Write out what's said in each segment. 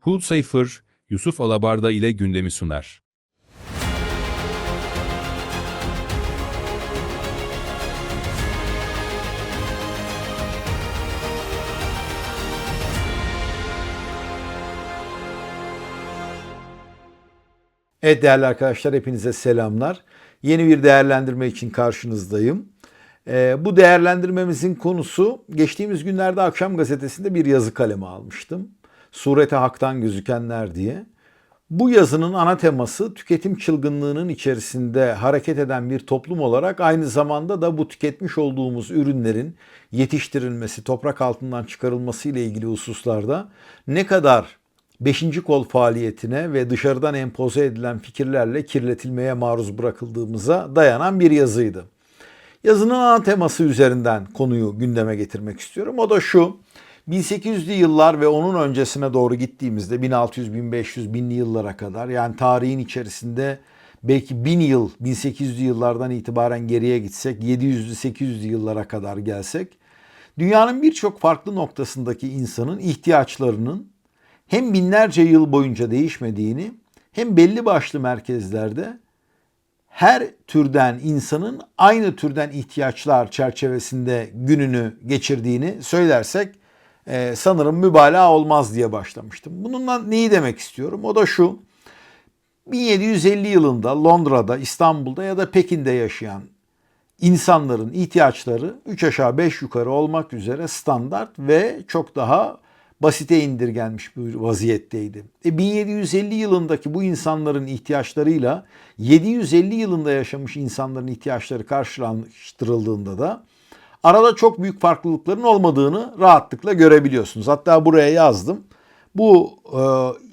Hul Sayfır, Yusuf Alabarda ile gündemi sunar. Evet değerli arkadaşlar hepinize selamlar. Yeni bir değerlendirme için karşınızdayım. Ee, bu değerlendirmemizin konusu geçtiğimiz günlerde Akşam Gazetesi'nde bir yazı kaleme almıştım. Surete Hak'tan gözükenler diye. Bu yazının ana teması tüketim çılgınlığının içerisinde hareket eden bir toplum olarak aynı zamanda da bu tüketmiş olduğumuz ürünlerin yetiştirilmesi, toprak altından çıkarılması ile ilgili hususlarda ne kadar beşinci kol faaliyetine ve dışarıdan empoze edilen fikirlerle kirletilmeye maruz bırakıldığımıza dayanan bir yazıydı. Yazının ana teması üzerinden konuyu gündeme getirmek istiyorum. O da şu. 1800'lü yıllar ve onun öncesine doğru gittiğimizde 1600, 1500, 1000'li yıllara kadar yani tarihin içerisinde belki 1000 yıl 1800'lü yıllardan itibaren geriye gitsek 700'lü 800'lü yıllara kadar gelsek dünyanın birçok farklı noktasındaki insanın ihtiyaçlarının hem binlerce yıl boyunca değişmediğini hem belli başlı merkezlerde her türden insanın aynı türden ihtiyaçlar çerçevesinde gününü geçirdiğini söylersek e, sanırım mübalağa olmaz diye başlamıştım. Bununla neyi demek istiyorum? O da şu. 1750 yılında Londra'da, İstanbul'da ya da Pekin'de yaşayan insanların ihtiyaçları 3 aşağı 5 yukarı olmak üzere standart ve çok daha basite indirgenmiş bir vaziyetteydi. E 1750 yılındaki bu insanların ihtiyaçlarıyla 750 yılında yaşamış insanların ihtiyaçları karşılaştırıldığında da arada çok büyük farklılıkların olmadığını rahatlıkla görebiliyorsunuz. Hatta buraya yazdım. Bu e,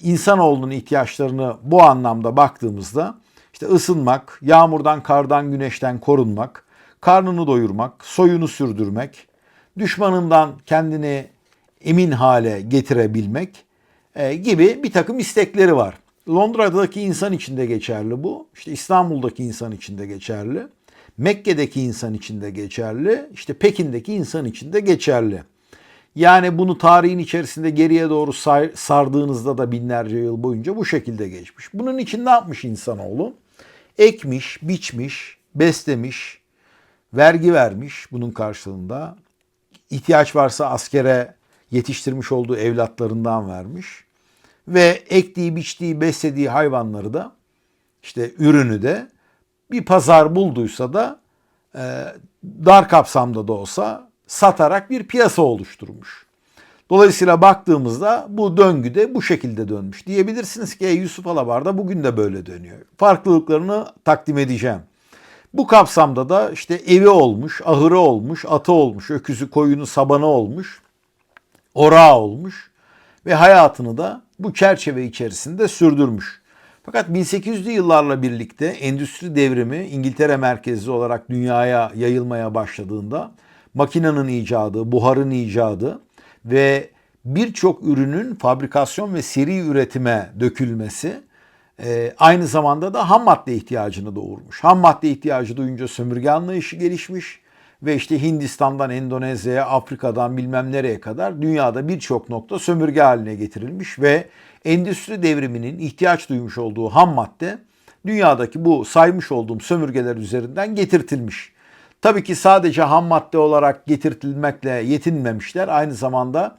insanoğlunun ihtiyaçlarını bu anlamda baktığımızda işte ısınmak, yağmurdan, kardan, güneşten korunmak, karnını doyurmak, soyunu sürdürmek, düşmanından kendini emin hale getirebilmek e, gibi bir takım istekleri var. Londra'daki insan için de geçerli bu. İşte İstanbul'daki insan için de geçerli. Mekke'deki insan için de geçerli. İşte Pekin'deki insan için de geçerli. Yani bunu tarihin içerisinde geriye doğru sardığınızda da binlerce yıl boyunca bu şekilde geçmiş. Bunun için ne yapmış insanoğlu? Ekmiş, biçmiş, beslemiş, vergi vermiş bunun karşılığında. İhtiyaç varsa askere yetiştirmiş olduğu evlatlarından vermiş. Ve ektiği, biçtiği, beslediği hayvanları da işte ürünü de bir pazar bulduysa da e, dar kapsamda da olsa satarak bir piyasa oluşturmuş. Dolayısıyla baktığımızda bu döngü de bu şekilde dönmüş. Diyebilirsiniz ki Yusuf Alabar'da bugün de böyle dönüyor. Farklılıklarını takdim edeceğim. Bu kapsamda da işte evi olmuş, ahırı olmuş, atı olmuş, öküzü, koyunu, sabanı olmuş orağı olmuş ve hayatını da bu çerçeve içerisinde sürdürmüş. Fakat 1800'lü yıllarla birlikte endüstri devrimi İngiltere merkezli olarak dünyaya yayılmaya başladığında makinenin icadı, buharın icadı ve birçok ürünün fabrikasyon ve seri üretime dökülmesi e, aynı zamanda da ham madde ihtiyacını doğurmuş. Ham madde ihtiyacı duyunca sömürge anlayışı gelişmiş ve işte Hindistan'dan Endonezya'ya, Afrika'dan bilmem nereye kadar dünyada birçok nokta sömürge haline getirilmiş ve endüstri devriminin ihtiyaç duymuş olduğu ham madde dünyadaki bu saymış olduğum sömürgeler üzerinden getirtilmiş. Tabii ki sadece ham madde olarak getirtilmekle yetinmemişler. Aynı zamanda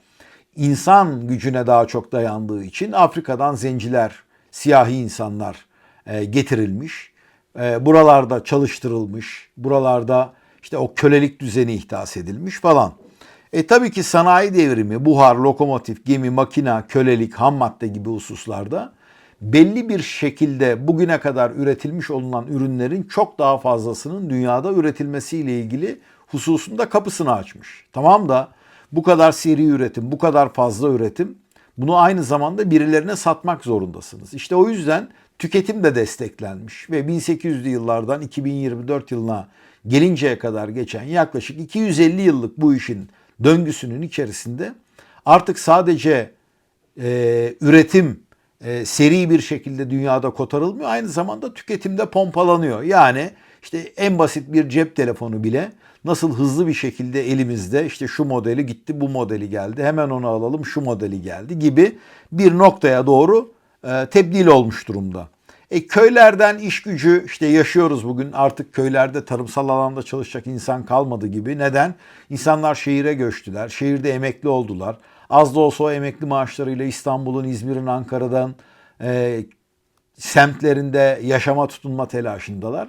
insan gücüne daha çok dayandığı için Afrika'dan zenciler, siyahi insanlar e, getirilmiş. E, buralarda çalıştırılmış, buralarda işte o kölelik düzeni ihdas edilmiş falan. E tabii ki sanayi devrimi, buhar, lokomotif, gemi, makina, kölelik, ham madde gibi hususlarda belli bir şekilde bugüne kadar üretilmiş olunan ürünlerin çok daha fazlasının dünyada üretilmesiyle ilgili hususunda kapısını açmış. Tamam da bu kadar seri üretim, bu kadar fazla üretim bunu aynı zamanda birilerine satmak zorundasınız. İşte o yüzden tüketim de desteklenmiş ve 1800'lü yıllardan 2024 yılına gelinceye kadar geçen yaklaşık 250 yıllık bu işin döngüsünün içerisinde artık sadece e, üretim e, seri bir şekilde dünyada kotarılmıyor. Aynı zamanda tüketimde pompalanıyor. Yani işte en basit bir cep telefonu bile nasıl hızlı bir şekilde elimizde işte şu modeli gitti bu modeli geldi hemen onu alalım şu modeli geldi gibi bir noktaya doğru e, tebdil olmuş durumda. E, köylerden iş gücü işte yaşıyoruz bugün artık köylerde tarımsal alanda çalışacak insan kalmadı gibi. Neden? İnsanlar şehire göçtüler. Şehirde emekli oldular. Az da olsa o emekli maaşlarıyla İstanbul'un, İzmir'in, Ankara'dan e, semtlerinde yaşama tutunma telaşındalar.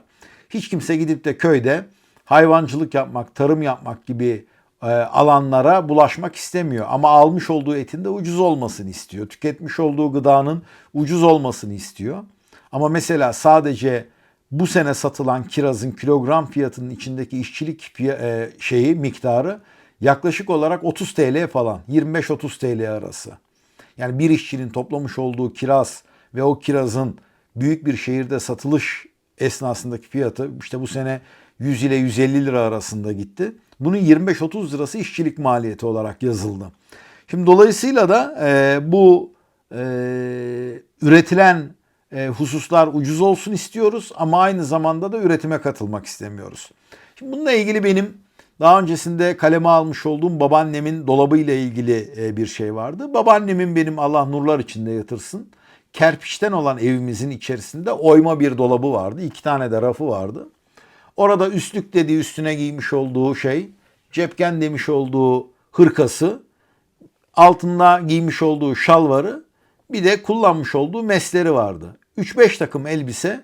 Hiç kimse gidip de köyde hayvancılık yapmak, tarım yapmak gibi e, alanlara bulaşmak istemiyor. Ama almış olduğu etin de ucuz olmasını istiyor. Tüketmiş olduğu gıdanın ucuz olmasını istiyor. Ama mesela sadece bu sene satılan kirazın kilogram fiyatının içindeki işçilik e, şeyi miktarı yaklaşık olarak 30 TL falan. 25-30 TL arası. Yani bir işçinin toplamış olduğu kiraz ve o kirazın büyük bir şehirde satılış esnasındaki fiyatı işte bu sene 100 ile 150 lira arasında gitti. Bunun 25-30 lirası işçilik maliyeti olarak yazıldı. Şimdi dolayısıyla da e, bu e, üretilen hususlar ucuz olsun istiyoruz ama aynı zamanda da üretime katılmak istemiyoruz. Şimdi bununla ilgili benim daha öncesinde kaleme almış olduğum babaannemin dolabı ile ilgili e, bir şey vardı. Babaannemin benim Allah nurlar içinde yatırsın. Kerpiçten olan evimizin içerisinde oyma bir dolabı vardı. İki tane de rafı vardı. Orada üstlük dediği üstüne giymiş olduğu şey, cepken demiş olduğu hırkası, altında giymiş olduğu şalvarı, bir de kullanmış olduğu mesleri vardı. 3-5 takım elbise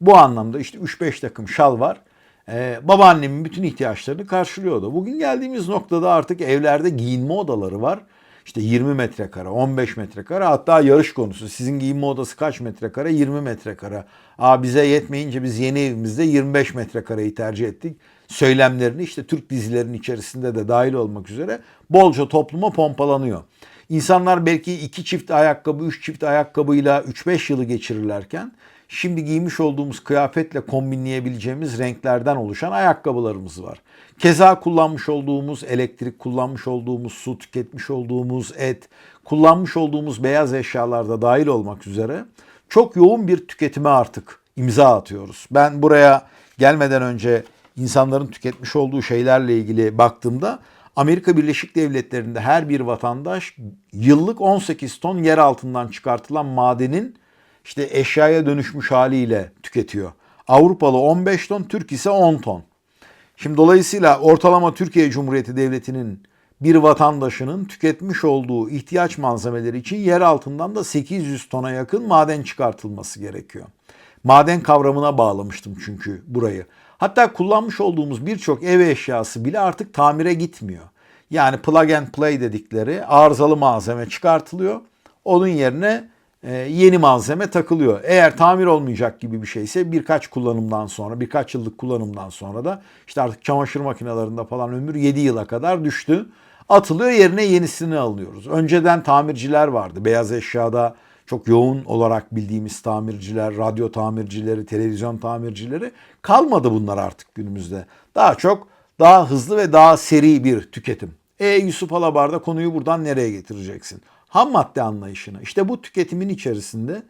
bu anlamda işte 3-5 takım şal var. Ee, babaannemin bütün ihtiyaçlarını karşılıyordu. Bugün geldiğimiz noktada artık evlerde giyinme odaları var. İşte 20 metrekare, 15 metrekare hatta yarış konusu. Sizin giyinme odası kaç metrekare? 20 metrekare. Aa bize yetmeyince biz yeni evimizde 25 metrekareyi tercih ettik. Söylemlerini işte Türk dizilerinin içerisinde de dahil olmak üzere bolca topluma pompalanıyor. İnsanlar belki iki çift ayakkabı, üç çift ayakkabıyla 3-5 yılı geçirirlerken şimdi giymiş olduğumuz kıyafetle kombinleyebileceğimiz renklerden oluşan ayakkabılarımız var. Keza kullanmış olduğumuz elektrik, kullanmış olduğumuz su, tüketmiş olduğumuz et, kullanmış olduğumuz beyaz eşyalarda dahil olmak üzere çok yoğun bir tüketime artık imza atıyoruz. Ben buraya gelmeden önce insanların tüketmiş olduğu şeylerle ilgili baktığımda Amerika Birleşik Devletleri'nde her bir vatandaş yıllık 18 ton yer altından çıkartılan madenin işte eşyaya dönüşmüş haliyle tüketiyor. Avrupalı 15 ton, Türk ise 10 ton. Şimdi dolayısıyla ortalama Türkiye Cumhuriyeti Devleti'nin bir vatandaşının tüketmiş olduğu ihtiyaç malzemeleri için yer altından da 800 tona yakın maden çıkartılması gerekiyor. Maden kavramına bağlamıştım çünkü burayı. Hatta kullanmış olduğumuz birçok ev eşyası bile artık tamire gitmiyor. Yani plug and play dedikleri arızalı malzeme çıkartılıyor. Onun yerine e, yeni malzeme takılıyor. Eğer tamir olmayacak gibi bir şeyse birkaç kullanımdan sonra, birkaç yıllık kullanımdan sonra da işte artık çamaşır makinelerinde falan ömür 7 yıla kadar düştü. Atılıyor yerine yenisini alıyoruz. Önceden tamirciler vardı. Beyaz eşyada çok yoğun olarak bildiğimiz tamirciler, radyo tamircileri, televizyon tamircileri kalmadı bunlar artık günümüzde. Daha çok daha hızlı ve daha seri bir tüketim. E Yusuf Alabar'da konuyu buradan nereye getireceksin? Ham madde anlayışını. İşte bu tüketimin içerisinde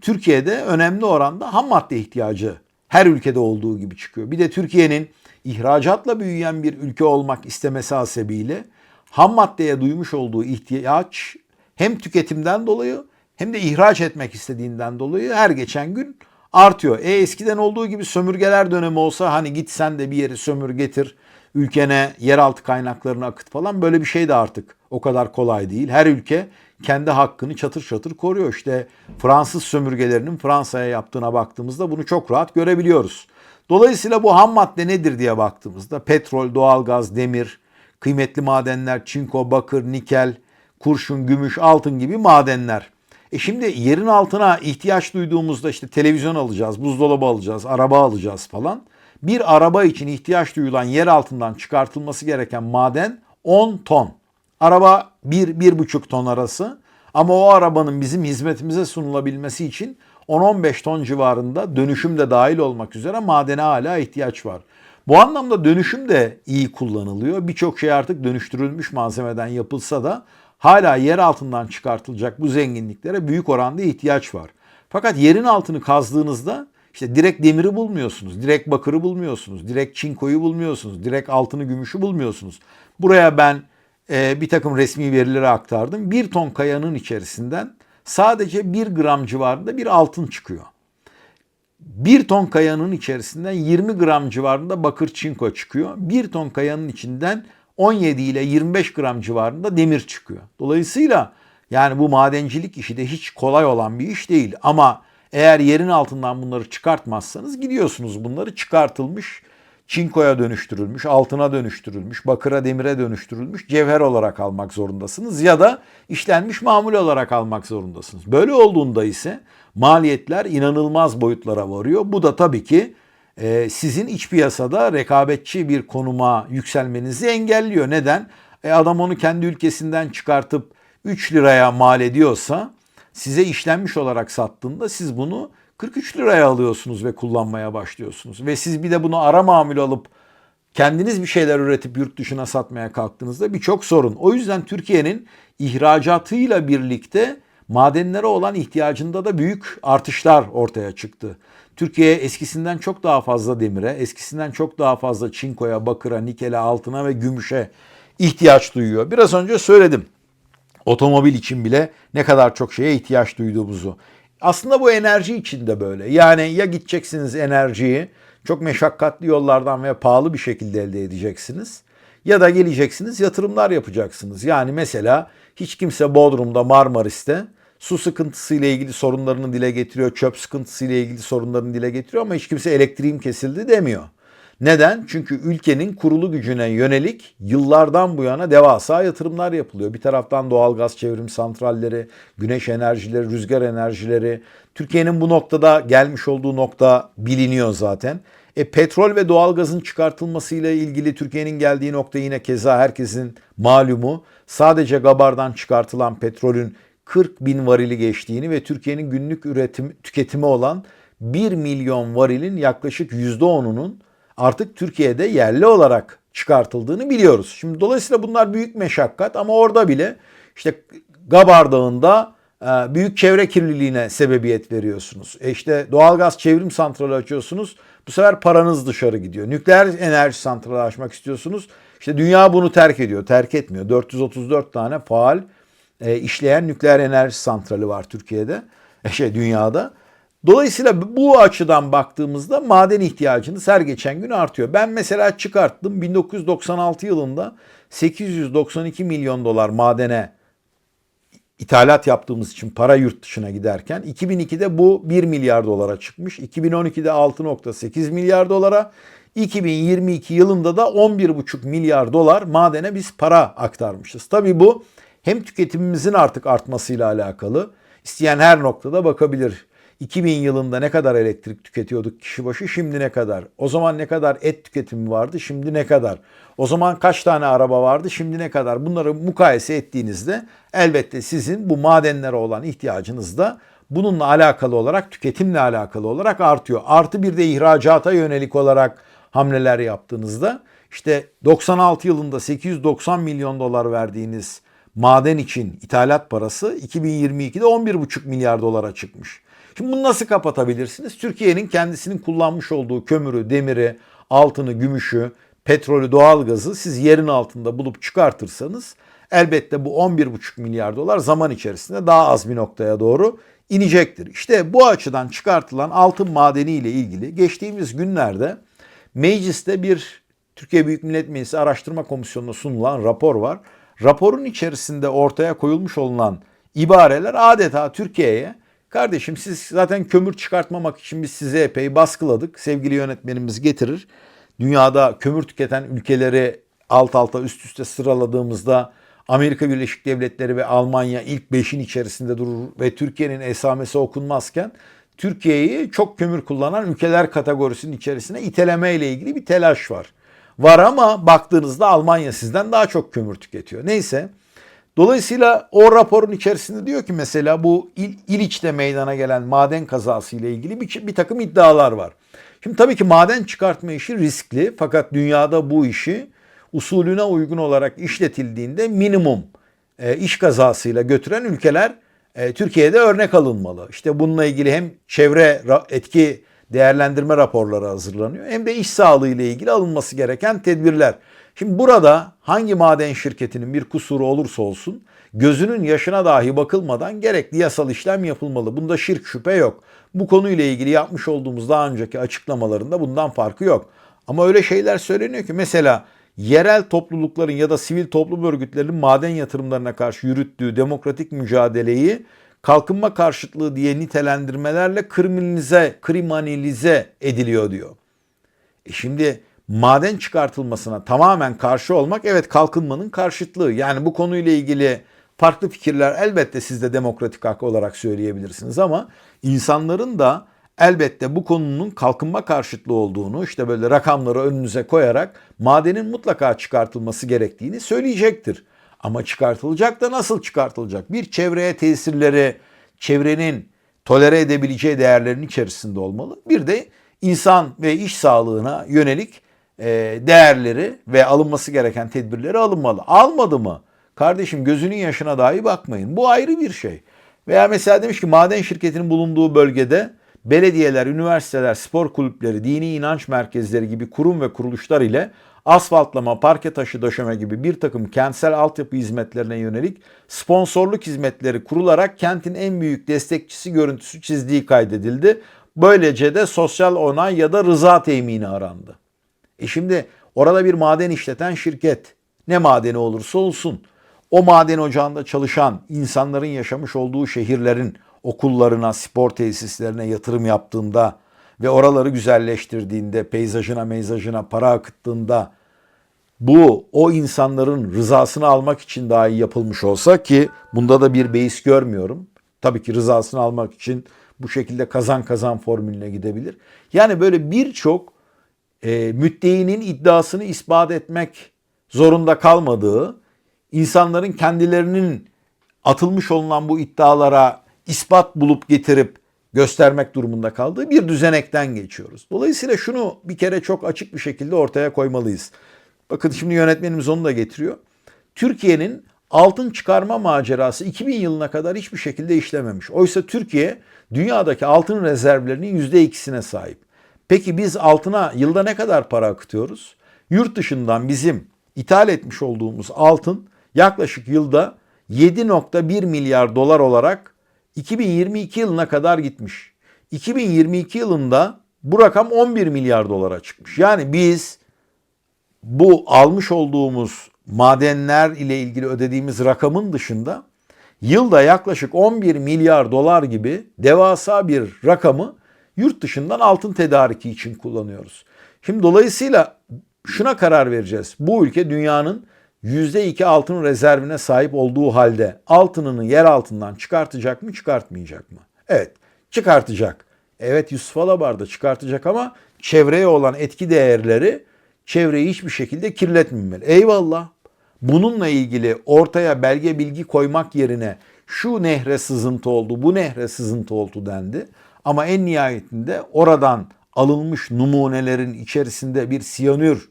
Türkiye'de önemli oranda ham madde ihtiyacı her ülkede olduğu gibi çıkıyor. Bir de Türkiye'nin ihracatla büyüyen bir ülke olmak istemesi hasebiyle ham maddeye duymuş olduğu ihtiyaç hem tüketimden dolayı hem de ihraç etmek istediğinden dolayı her geçen gün artıyor. E eskiden olduğu gibi sömürgeler dönemi olsa hani git sen de bir yeri sömür getir ülkene yeraltı kaynaklarını akıt falan böyle bir şey de artık o kadar kolay değil. Her ülke kendi hakkını çatır çatır koruyor. İşte Fransız sömürgelerinin Fransa'ya yaptığına baktığımızda bunu çok rahat görebiliyoruz. Dolayısıyla bu ham madde nedir diye baktığımızda petrol, doğalgaz, demir, kıymetli madenler, çinko, bakır, nikel, kurşun, gümüş, altın gibi madenler. E şimdi yerin altına ihtiyaç duyduğumuzda işte televizyon alacağız, buzdolabı alacağız, araba alacağız falan. Bir araba için ihtiyaç duyulan yer altından çıkartılması gereken maden 10 ton. Araba 1-1,5 ton arası. Ama o arabanın bizim hizmetimize sunulabilmesi için 10-15 ton civarında dönüşüm de dahil olmak üzere madene hala ihtiyaç var. Bu anlamda dönüşüm de iyi kullanılıyor. Birçok şey artık dönüştürülmüş malzemeden yapılsa da hala yer altından çıkartılacak bu zenginliklere büyük oranda ihtiyaç var. Fakat yerin altını kazdığınızda İşte direkt demiri bulmuyorsunuz, direkt bakırı bulmuyorsunuz, direkt çinkoyu bulmuyorsunuz, direkt altını gümüşü bulmuyorsunuz. Buraya ben e, bir takım resmi verileri aktardım. Bir ton kayanın içerisinden sadece bir gram civarında bir altın çıkıyor. Bir ton kayanın içerisinden 20 gram civarında bakır çinko çıkıyor. Bir ton kayanın içinden 17 ile 25 gram civarında demir çıkıyor. Dolayısıyla yani bu madencilik işi de hiç kolay olan bir iş değil. Ama eğer yerin altından bunları çıkartmazsanız gidiyorsunuz bunları çıkartılmış çinkoya dönüştürülmüş, altına dönüştürülmüş, bakıra demire dönüştürülmüş cevher olarak almak zorundasınız ya da işlenmiş mamul olarak almak zorundasınız. Böyle olduğunda ise maliyetler inanılmaz boyutlara varıyor. Bu da tabii ki e, sizin iç piyasada rekabetçi bir konuma yükselmenizi engelliyor. Neden? E, adam onu kendi ülkesinden çıkartıp 3 liraya mal ediyorsa size işlenmiş olarak sattığında siz bunu 43 liraya alıyorsunuz ve kullanmaya başlıyorsunuz. Ve siz bir de bunu ara mamül alıp kendiniz bir şeyler üretip yurt dışına satmaya kalktığınızda birçok sorun. O yüzden Türkiye'nin ihracatıyla birlikte madenlere olan ihtiyacında da büyük artışlar ortaya çıktı. Türkiye eskisinden çok daha fazla demire, eskisinden çok daha fazla çinkoya, bakıra, nikele, altına ve gümüşe ihtiyaç duyuyor. Biraz önce söyledim. Otomobil için bile ne kadar çok şeye ihtiyaç duyduğumuzu. Aslında bu enerji için de böyle. Yani ya gideceksiniz enerjiyi çok meşakkatli yollardan ve pahalı bir şekilde elde edeceksiniz. Ya da geleceksiniz yatırımlar yapacaksınız. Yani mesela hiç kimse Bodrum'da Marmaris'te su sıkıntısı ile ilgili sorunlarını dile getiriyor, çöp sıkıntısı ile ilgili sorunlarını dile getiriyor ama hiç kimse elektriğim kesildi demiyor. Neden? Çünkü ülkenin kurulu gücüne yönelik yıllardan bu yana devasa yatırımlar yapılıyor. Bir taraftan doğalgaz çevrim santralleri, güneş enerjileri, rüzgar enerjileri. Türkiye'nin bu noktada gelmiş olduğu nokta biliniyor zaten. E, petrol ve doğalgazın çıkartılmasıyla ilgili Türkiye'nin geldiği nokta yine keza herkesin malumu. Sadece Gabar'dan çıkartılan petrolün 40 bin varili geçtiğini ve Türkiye'nin günlük üretim tüketimi olan 1 milyon varilin yaklaşık %10'unun artık Türkiye'de yerli olarak çıkartıldığını biliyoruz. Şimdi dolayısıyla bunlar büyük meşakkat ama orada bile işte Gabar Dağı'nda e, büyük çevre kirliliğine sebebiyet veriyorsunuz. E işte doğalgaz çevrim santrali açıyorsunuz. Bu sefer paranız dışarı gidiyor. Nükleer enerji santrali açmak istiyorsunuz. İşte dünya bunu terk ediyor. Terk etmiyor. 434 tane faal e, işleyen nükleer enerji santrali var Türkiye'de. E şey dünyada. Dolayısıyla bu açıdan baktığımızda maden ihtiyacınız her geçen gün artıyor. Ben mesela çıkarttım 1996 yılında 892 milyon dolar madene ithalat yaptığımız için para yurt dışına giderken 2002'de bu 1 milyar dolara çıkmış. 2012'de 6.8 milyar dolara, 2022 yılında da 11,5 milyar dolar madene biz para aktarmışız. Tabii bu hem tüketimimizin artık artmasıyla alakalı. İsteyen her noktada bakabilir. 2000 yılında ne kadar elektrik tüketiyorduk kişi başı şimdi ne kadar? O zaman ne kadar et tüketimi vardı şimdi ne kadar? O zaman kaç tane araba vardı şimdi ne kadar? Bunları mukayese ettiğinizde elbette sizin bu madenlere olan ihtiyacınız da bununla alakalı olarak tüketimle alakalı olarak artıyor. Artı bir de ihracata yönelik olarak hamleler yaptığınızda işte 96 yılında 890 milyon dolar verdiğiniz maden için ithalat parası 2022'de 11,5 milyar dolara çıkmış. Şimdi bunu nasıl kapatabilirsiniz? Türkiye'nin kendisinin kullanmış olduğu kömürü, demiri, altını, gümüşü, petrolü, doğalgazı siz yerin altında bulup çıkartırsanız elbette bu 11,5 milyar dolar zaman içerisinde daha az bir noktaya doğru inecektir. İşte bu açıdan çıkartılan altın madeni ile ilgili geçtiğimiz günlerde mecliste bir Türkiye Büyük Millet Meclisi Araştırma Komisyonu'na sunulan rapor var. Raporun içerisinde ortaya koyulmuş olunan ibareler adeta Türkiye'ye kardeşim siz zaten kömür çıkartmamak için biz size epey baskıladık. Sevgili yönetmenimiz getirir. Dünyada kömür tüketen ülkeleri alt alta üst üste sıraladığımızda Amerika Birleşik Devletleri ve Almanya ilk 5'in içerisinde durur ve Türkiye'nin esamesi okunmazken Türkiye'yi çok kömür kullanan ülkeler kategorisinin içerisine iteleme ile ilgili bir telaş var. Var ama baktığınızda Almanya sizden daha çok kömür tüketiyor. Neyse. Dolayısıyla o raporun içerisinde diyor ki mesela bu İl, İliç'te meydana gelen maden kazası ile ilgili bir, bir takım iddialar var. Şimdi tabii ki maden çıkartma işi riskli fakat dünyada bu işi usulüne uygun olarak işletildiğinde minimum e, iş kazasıyla götüren ülkeler e, Türkiye'de örnek alınmalı. İşte bununla ilgili hem çevre etki değerlendirme raporları hazırlanıyor hem de iş sağlığı ile ilgili alınması gereken tedbirler. Şimdi burada hangi maden şirketinin bir kusuru olursa olsun gözünün yaşına dahi bakılmadan gerekli yasal işlem yapılmalı. Bunda şirk şüphe yok. Bu konuyla ilgili yapmış olduğumuz daha önceki açıklamalarında bundan farkı yok. Ama öyle şeyler söyleniyor ki mesela yerel toplulukların ya da sivil toplum örgütlerinin maden yatırımlarına karşı yürüttüğü demokratik mücadeleyi kalkınma karşıtlığı diye nitelendirmelerle kriminalize, kriminalize ediliyor diyor. E şimdi maden çıkartılmasına tamamen karşı olmak evet kalkınmanın karşıtlığı. Yani bu konuyla ilgili farklı fikirler elbette siz de demokratik hak olarak söyleyebilirsiniz ama insanların da elbette bu konunun kalkınma karşıtlığı olduğunu işte böyle rakamları önünüze koyarak madenin mutlaka çıkartılması gerektiğini söyleyecektir. Ama çıkartılacak da nasıl çıkartılacak? Bir çevreye tesirleri, çevrenin tolere edebileceği değerlerin içerisinde olmalı. Bir de insan ve iş sağlığına yönelik e, değerleri ve alınması gereken tedbirleri alınmalı. Almadı mı? Kardeşim gözünün yaşına dahi bakmayın. Bu ayrı bir şey. Veya mesela demiş ki maden şirketinin bulunduğu bölgede belediyeler, üniversiteler, spor kulüpleri, dini inanç merkezleri gibi kurum ve kuruluşlar ile asfaltlama, parke taşı döşeme gibi bir takım kentsel altyapı hizmetlerine yönelik sponsorluk hizmetleri kurularak kentin en büyük destekçisi görüntüsü çizdiği kaydedildi. Böylece de sosyal onay ya da rıza temini arandı. E şimdi orada bir maden işleten şirket ne madeni olursa olsun o maden ocağında çalışan insanların yaşamış olduğu şehirlerin okullarına, spor tesislerine yatırım yaptığında ve oraları güzelleştirdiğinde, peyzajına, meyzajına para akıttığında bu o insanların rızasını almak için dahi yapılmış olsa ki bunda da bir beis görmüyorum. Tabii ki rızasını almak için bu şekilde kazan kazan formülüne gidebilir. Yani böyle birçok e, müddeinin iddiasını ispat etmek zorunda kalmadığı, insanların kendilerinin atılmış olunan bu iddialara ispat bulup getirip göstermek durumunda kaldığı bir düzenekten geçiyoruz. Dolayısıyla şunu bir kere çok açık bir şekilde ortaya koymalıyız. Bakın şimdi yönetmenimiz onu da getiriyor. Türkiye'nin altın çıkarma macerası 2000 yılına kadar hiçbir şekilde işlememiş. Oysa Türkiye dünyadaki altın rezervlerinin %2'sine sahip. Peki biz altına yılda ne kadar para akıtıyoruz? Yurt dışından bizim ithal etmiş olduğumuz altın yaklaşık yılda 7.1 milyar dolar olarak 2022 yılına kadar gitmiş. 2022 yılında bu rakam 11 milyar dolara çıkmış. Yani biz bu almış olduğumuz madenler ile ilgili ödediğimiz rakamın dışında yılda yaklaşık 11 milyar dolar gibi devasa bir rakamı yurt dışından altın tedariki için kullanıyoruz. Şimdi dolayısıyla şuna karar vereceğiz. Bu ülke dünyanın %2 altın rezervine sahip olduğu halde altınını yer altından çıkartacak mı çıkartmayacak mı? Evet çıkartacak. Evet Yusuf Alabar'da çıkartacak ama çevreye olan etki değerleri çevreyi hiçbir şekilde kirletmemeli. Eyvallah. Bununla ilgili ortaya belge bilgi koymak yerine şu nehre sızıntı oldu, bu nehre sızıntı oldu dendi. Ama en nihayetinde oradan alınmış numunelerin içerisinde bir siyanür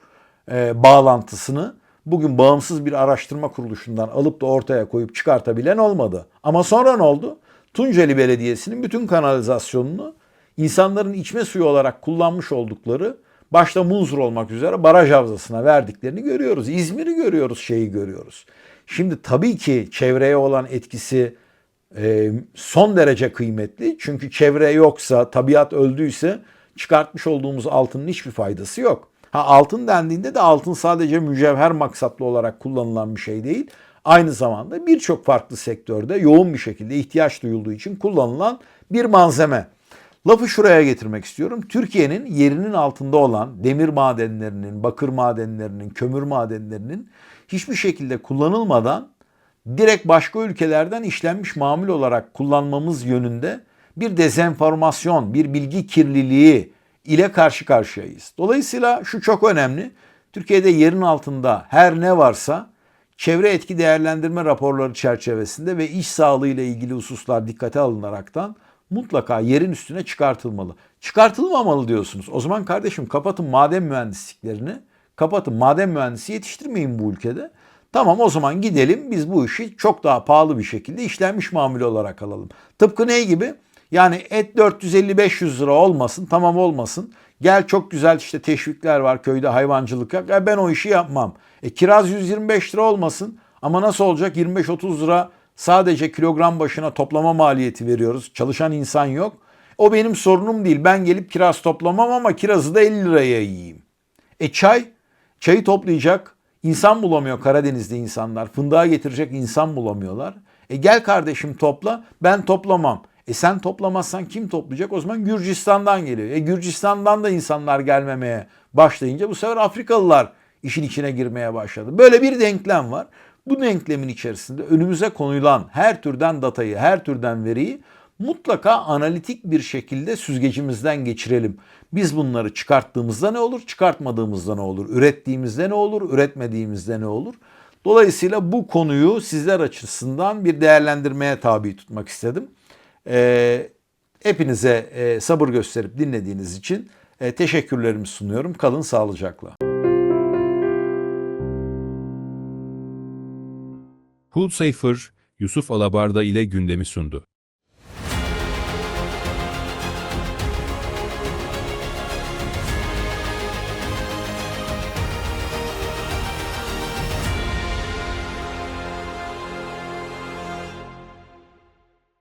e, bağlantısını bugün bağımsız bir araştırma kuruluşundan alıp da ortaya koyup çıkartabilen olmadı. Ama sonra ne oldu? Tunceli Belediyesi'nin bütün kanalizasyonunu insanların içme suyu olarak kullanmış oldukları başta Munzur olmak üzere baraj havzasına verdiklerini görüyoruz. İzmir'i görüyoruz, şeyi görüyoruz. Şimdi tabii ki çevreye olan etkisi e, son derece kıymetli. Çünkü çevre yoksa, tabiat öldüyse çıkartmış olduğumuz altının hiçbir faydası yok. Ha altın dendiğinde de altın sadece mücevher maksatlı olarak kullanılan bir şey değil. Aynı zamanda birçok farklı sektörde yoğun bir şekilde ihtiyaç duyulduğu için kullanılan bir malzeme. Lafı şuraya getirmek istiyorum. Türkiye'nin yerinin altında olan demir madenlerinin, bakır madenlerinin, kömür madenlerinin hiçbir şekilde kullanılmadan direkt başka ülkelerden işlenmiş mamul olarak kullanmamız yönünde bir dezenformasyon, bir bilgi kirliliği ile karşı karşıyayız. Dolayısıyla şu çok önemli. Türkiye'de yerin altında her ne varsa çevre etki değerlendirme raporları çerçevesinde ve iş sağlığı ile ilgili hususlar dikkate alınaraktan mutlaka yerin üstüne çıkartılmalı. Çıkartılmamalı diyorsunuz. O zaman kardeşim kapatın maden mühendisliklerini. Kapatın maden mühendisi yetiştirmeyin bu ülkede. Tamam o zaman gidelim biz bu işi çok daha pahalı bir şekilde işlenmiş mamule olarak alalım. Tıpkı ne gibi? Yani et 450-500 lira olmasın tamam olmasın. Gel çok güzel işte teşvikler var köyde hayvancılık. Ya ben o işi yapmam. E kiraz 125 lira olmasın ama nasıl olacak 25-30 lira sadece kilogram başına toplama maliyeti veriyoruz. Çalışan insan yok. O benim sorunum değil. Ben gelip kiraz toplamam ama kirazı da 50 liraya yiyeyim. E çay, çayı toplayacak insan bulamıyor Karadeniz'de insanlar. Fındığa getirecek insan bulamıyorlar. E gel kardeşim topla, ben toplamam. E sen toplamazsan kim toplayacak? O zaman Gürcistan'dan geliyor. E Gürcistan'dan da insanlar gelmemeye başlayınca bu sefer Afrikalılar işin içine girmeye başladı. Böyle bir denklem var. Bu denklemin içerisinde önümüze konulan her türden datayı, her türden veriyi mutlaka analitik bir şekilde süzgecimizden geçirelim. Biz bunları çıkarttığımızda ne olur, çıkartmadığımızda ne olur, ürettiğimizde ne olur, üretmediğimizde ne olur? Dolayısıyla bu konuyu sizler açısından bir değerlendirmeye tabi tutmak istedim. Ee, hepinize e, sabır gösterip dinlediğiniz için e, teşekkürlerimi sunuyorum. Kalın sağlıcakla. Hull Safer, Yusuf Alabarda ile gündemi sundu.